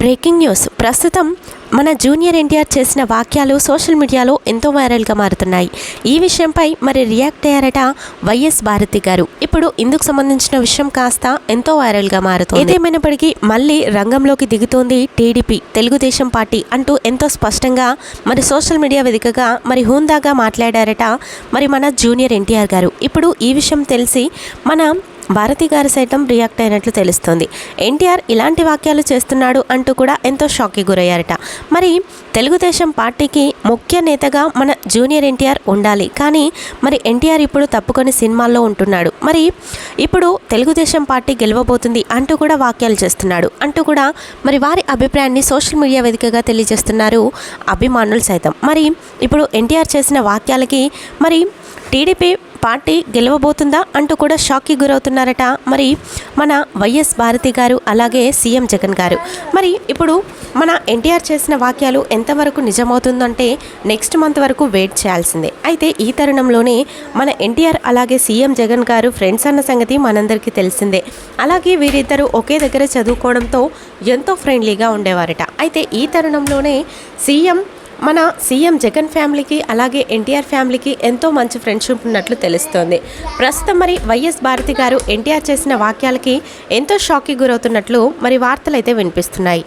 Breaking news. ప్రస్తుతం మన junior NTR చేసిన వాక్యాలు సోషల్ మీడియాలో ఎంతో వైరల్గా మారుతున్నాయి. ఈ విషయంపై మరి రియాక్ట్ అయ్యారట వైఎస్ భారతి గారు. ఇప్పుడు ఇందుకు సంబంధించిన విషయం కాస్త ఎంతో వైరల్గా మారుతుంది. ఏదేమైనప్పటికీ మళ్ళీ రంగంలోకి దిగుతోంది టీడీపీ. తెలుగుదేశం పార్టీ అంటూ ఎంతో స్పష్టంగా మరి సోషల్ మీడియా వేదికగా మరి హుందాగా మాట్లాడారట మరి మన జూనియర్ ఎన్టీఆర్ గారు. ఇప్పుడు ఈ విషయం తెలిసి మన భారతి గారు సైతం రియాక్ట్ అయినట్లు తెలుస్తోంది. ఎన్టీఆర్ ఇలాంటి వాక్యాలు చేస్తున్నాడు అంటూ కూడా ఎంతో షాక్కి గురయ్యారట. మరి తెలుగుదేశం పార్టీకి ముఖ్య నేతగా మన జూనియర్ ఎన్టీఆర్ ఉండాలి. కానీ మరి ఎన్టీఆర్ ఇప్పుడు తప్పుకొని సినిమాల్లో ఉంటున్నాడు. మరి ఇప్పుడు తెలుగుదేశం పార్టీ గెలవబోతుంది అంటూ కూడా వాక్యాలు చేస్తున్నాడు. అంటూ కూడా మరి వారి అభిప్రాయాన్ని సోషల్ మీడియా వేదికగా తెలియజేస్తున్నారు అభిమానులు సైతం. మరి ఇప్పుడు ఎన్టీఆర్ చేసిన వాక్యాలకి మరి టీడీపీ పార్టీ గెలవబోతుందా అంటూ కూడా షాక్కి గురవుతున్నారట. మరి మన వైఎస్ భారతి గారు అలాగే సీఎం జగన్ గారు. మరి ఇప్పుడు మన ఎన్టీఆర్ చేసిన వాక్యాలు ఎంతవరకు నిజమవుతుందంటే నెక్స్ట్ మంత్ వరకు వెయిట్ చేయాల్సిందే. అయితే ఈ తరుణంలోనే మన ఎన్టీఆర్ అలాగే సీఎం జగన్ గారు ఫ్రెండ్స్ అన్న సంగతి మనందరికీ తెలిసిందే. అలాగే వీరిద్దరూ ఒకే దగ్గర చదువుకోవడంతో ఎంతో ఫ్రెండ్లీగా ఉండేవారట. అయితే ఈ తరుణంలోనే సీఎం మన సీఎం జగన్ ఫ్యామిలీకి అలాగే ఎన్టీఆర్ ఫ్యామిలీకి ఎంతో మంచి ఫ్రెండ్షిప్ ఉన్నట్లు తెలుస్తోంది. ప్రస్తుతం మరి వైఎస్ భారతి గారు ఎన్టీఆర్ చేసిన వాక్యాలకి ఎంతో షాక్కి గురవుతున్నట్లు మరి వార్తలైతే వినిపిస్తున్నాయి.